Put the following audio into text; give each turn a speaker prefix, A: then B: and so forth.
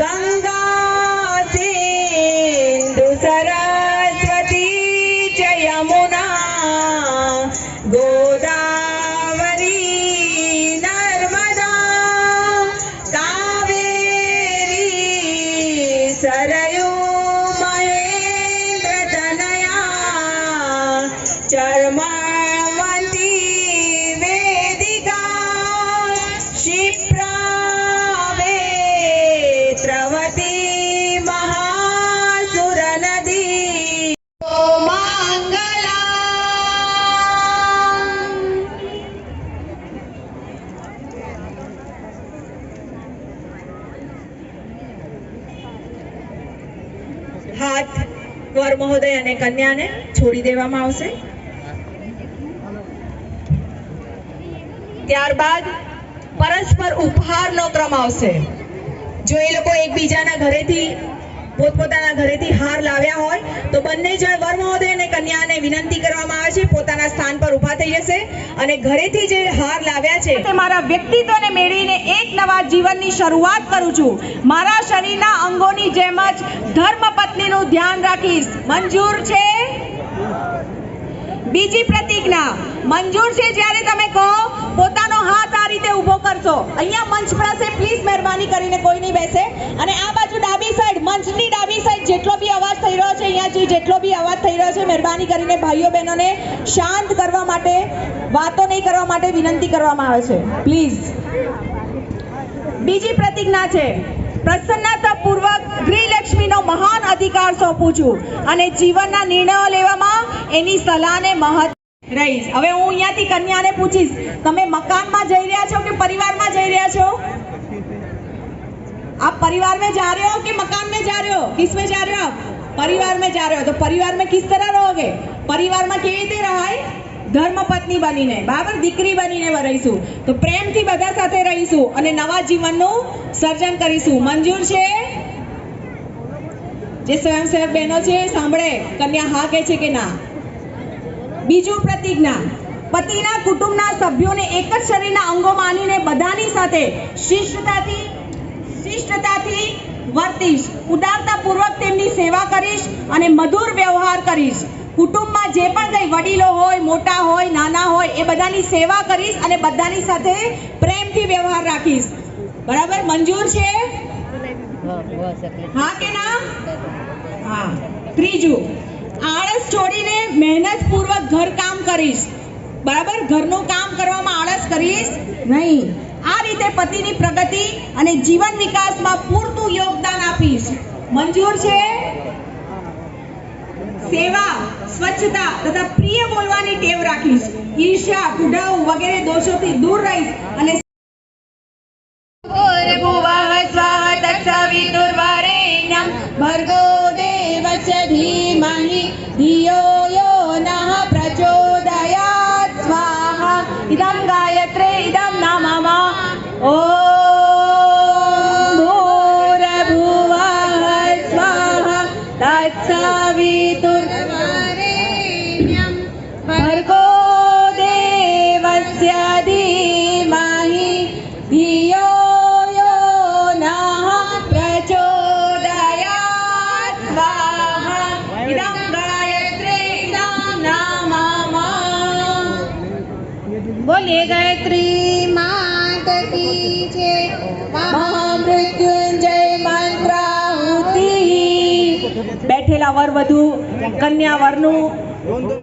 A: गङ्गा सिन्धु सरस्वती च यमुना गोदावरी नर्मदा कावेरी सरयू महेन्द्रतनया चर्मावती હાથ વર મહોદય અને કન્યાને છોડી દેવામાં આવશે. ત્યારબાદ પરસ્પર ઉપહારનો ક્રમ આવશે. જો એ લોકો એકબીજાના ઘરેથી, પોતપોતાના ઘરેથી હાર લાવ્યા હોય, તો બંને જણ વર મહોદય અને કન્યાને વિનંતી કરવામાં આવે છે, પોતાના સ્થાન પર ઊભા થઈ જશે અને ઘરેથી જે હાર લાવ્યા છે
B: તે મારા વ્યક્તિત્વને મેળવીને એક નવા જીવનની શરૂઆત કરું છું. મારા શરીરના અંગોની જેમ જ ધર્મપત્નીનું રાખીશ મંજૂર છે? બીજી પ્રતિજ્ઞા, મંજૂર છે જ્યારે તમે કહો, પોતાનો હાથ આ રીતે ઊભો કરશો. અહીંયા મંચ પાસે પ્લીઝ મહેરબાની કરીને કોઈ નહીં બેસે. અને આ બાજુ ડાબી સાઈડ મંચની ડાબી સાઈડ જેટલો બી અવાજ થઈ રહ્યો છે અહીંયાથી જેટલો બી અવાજ થઈ રહ્યો છે, મહેરબાની કરીને ભાઈઓ બહેનોને શાંત કરવા માટે, વાતો નહીં કરવા માટે વિનંતી કરવામાં આવે છે. પ્લીઝ બીજી પ્રતિજ્ઞા છે, પ્રસન્નતાપૂર્વક ગૃહલક્ષ્મીનો મહાન અધિકાર સોંપું છું અને જીવનના નિર્ણયો લેવામાં એની સલાહને મહત્વ રહીશ હવે હું અહીંયાથી કન્યાને પૂછીશ તમે મકાનમાં જઈ રહ્યા છો કે પરિવારમાં જઈ રહ્યા છો आप परिवार में जा रहे हो कि मकान में जा रहे हो किस में जा रहे हो आप परिवार में जा रहे हो तो परिवार में किस तरह रहोगे પરિવારમાં કેવી રીતે રહાય ધર્મપત્ની બનીને બરાબર દીકરી બનીને રહીશું તો પ્રેમથી બધા સાથે રહીશું અને નવા જીવનનું સર્જન કરીશું મંજૂર છે જે સ્વયંસેવક બહેનો છે, સાંભળે, કન્યા હા કહે છે કે ના. બીજું પ્રતિજ્ઞા. પતિના કુટુંબના સભ્યોને એક જ શરીરના અંગો માનીને બધાની સાથે શિષ્ટતાથી શિષ્ટતાથી વર્તીશ. ઉદારતાપૂર્વક તેમની સેવા કરીશ અને મધુર વ્યવહાર કરીશ. કુટુંબમાં જે પણ કંઈ વડીલો હોય, મોટા હોય, નાના હોય, એ બધાની સેવા કરીશ અને બધાની સાથે પ્રેમથી વ્યવહાર રાખીશ. બરાબર? મંજૂર છે? જીવન વિકાસમાં પૂરતું યોગદાન આપીશ. મંજૂર છે? સેવા, સ્વચ્છતા તથા પ્રિય બોલવાની ટેવ રાખીશ. ઈર્ષ્યા કુડાવ વગેરે દોષોથી દૂર રહીશ અને યજ્ઞમ ભર્ગો દેવસ્ય ધીમહિ ધિયો યો નઃ પ્રચોદયાત સ્વાહા ઇદં ગાયત્રી ઇદં નામમ બોલીએ ગાયત્રી માત કી છે મહામૃત્યુંજય મંત્રાહુતિ બેઠેલા વર વધુ કન્યા વરનું 원더